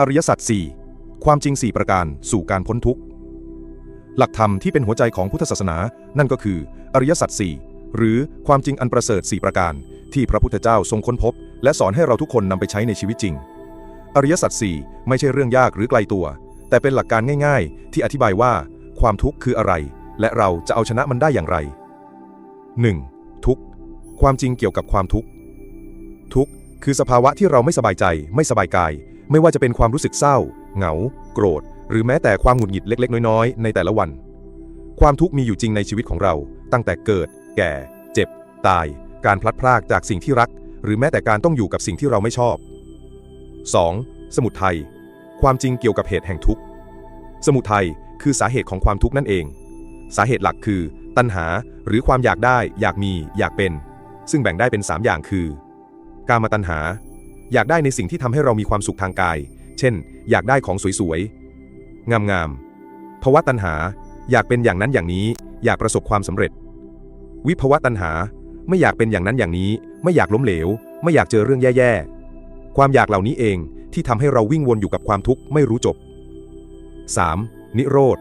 อริยสัจสี่ความจริง 4 ประการสู่การพ้นทุกข์ หลักธรรมที่เป็นหัวใจของพุทธศาสนา นั่นก็คือ อริยสัจสี่หรือความจริงอันประเสริฐ 4 ประการ ที่พระพุทธเจ้าทรงค้นพบ และสอนให้เราทุกคนนำไปใช้ในชีวิตจริง อริยสัจสี่ไม่ใช่เรื่องยากหรือไกลตัว แต่เป็นหลักการง่าย ๆ ที่อธิบายว่า ความทุกข์คืออะไร และเราจะเอาชนะมันได้อย่างไร 1. ทุกข์ ความจริงเกี่ยวกับความทุกข์ ทุกข์คือสภาวะที่เราไม่สบายใจ ไม่สบายกาย ไม่ว่าจะเป็นความรู้สึกเศร้า เหงา โกรธ หรือแม้แต่ความหงุดหงิดเล็ก ๆ น้อยๆ ในแต่ละวัน ความทุกข์มีอยู่จริงในชีวิตของเรา ตั้งแต่เกิด แก่ เจ็บ ตาย การพลัดพรากจากสิ่งที่รัก หรือแม้แต่การต้องอยู่กับสิ่งที่เราไม่ชอบ 2. สมุทัยความจริงเกี่ยวกับเหตุแห่งทุกข์ สมุทัยคือสาเหตุของความทุกข์นั่นเอง สาเหตุหลักคือ ตัณหาหรือความอยากได้ อยากมี อยากเป็น ซึ่งแบ่งได้เป็น 3 อย่างคือ กามตัณหา อยากได้ในสิ่งที่ทำให้เรามีความสุขทางกาย เช่น อยากได้ของสวยๆ งามๆภวะตัณหา อยากเป็นอย่างนั้นอย่างนี้ อยากประสบความสำเร็จ วิภวะตัณหา ไม่อยากเป็นอย่างนั้นอย่างนี้ ไม่อยากล้มเหลว ไม่อยากเจอเรื่องแย่ๆ ความอยากเหล่านี้เองที่ทำให้เราวิ่งวนอยู่กับความทุกข์ไม่รู้จบ 3. นิโรธ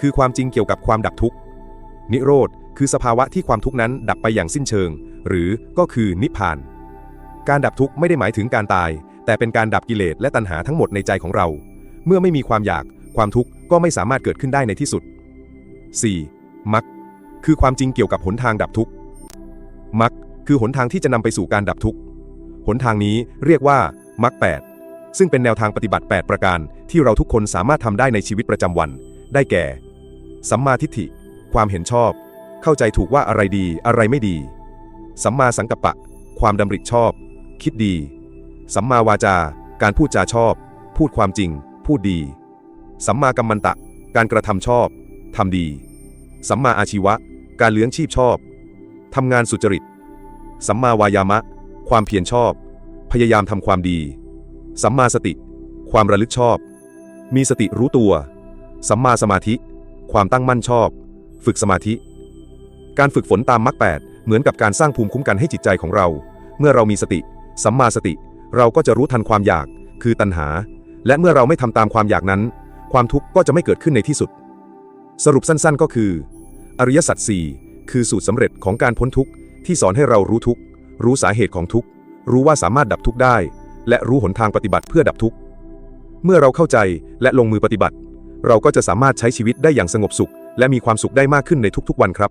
คือความจริงเกี่ยวกับความดับทุกข์ นิโรธ คือสภาวะที่ความทุกข์นั้นดับไปอย่างสิ้นเชิง หรือก็คือนิพพาน การดับทุกข์ไม่ได้หมายถึงการตาย แต่เป็นการดับกิเลสและตัณหาทั้งหมดในใจของเรา เมื่อไม่มีความอยาก ความทุกข์ก็ไม่สามารถเกิดขึ้นได้ในที่สุด 4. มรรคคือความจริงเกี่ยวกับหนทางดับทุกข์มรรคคือหนทางที่จะนำไปสู่การดับทุกข์หนทางนี้เรียกว่ามรรคแปดซึ่งเป็นแนวทางปฏิบัติ 8 ประการ ที่เราทุกคนสามารถทำได้ในชีวิตประจำวัน ได้แก่ สัมมาทิฏฐิ ความเห็นชอบ เข้าใจถูกว่าอะไรดีอะไรไม่ดี สัมมาสังกัปปะ ความดำริชอบ คิดดี สัมมาวาจา การพูดจาชอบ พูดความจริง พูดดี สัมมากัมมันตะ การกระทำชอบทำดี สัมมาอาชีวะ การเลี้ยงชีพชอบทำงานสุจริต สัมมาวายามะ ความเพียรชอบ พยายามทำความดี สัมมาสติ ความระลึกชอบ มีสติรู้ตัว สัมมาสมาธิ ความตั้งมั่นชอบ ฝึกสมาธิ การฝึกฝนตามมรรคแปดเหมือนกับการสร้างภูมิคุ้มกันให้จิตใจของเรา เมื่อเรามีสติ สัมมาสติ เราก็จะรู้ทันความอยาก คือตัณหา และเมื่อเราไม่ทำตามความอยากนั้น ความทุกข์ก็จะไม่เกิดขึ้นในที่สุด สรุปสั้นๆก็คือ อริยสัจสี่คือสูตรสำเร็จของการพ้นทุกข์ที่สอนให้เรารู้ทุกข์รู้สาเหตุของทุกข์รู้ว่าสามารถดับทุกข์ได้ และรู้หนทางปฏิบัติเพื่อดับทุกข์เมื่อเราเข้าใจและลงมือปฏิบัติ เราก็จะสามารถใช้ชีวิตได้อย่างสงบสุข และมีความสุขได้มากขึ้นในทุกๆวันครับ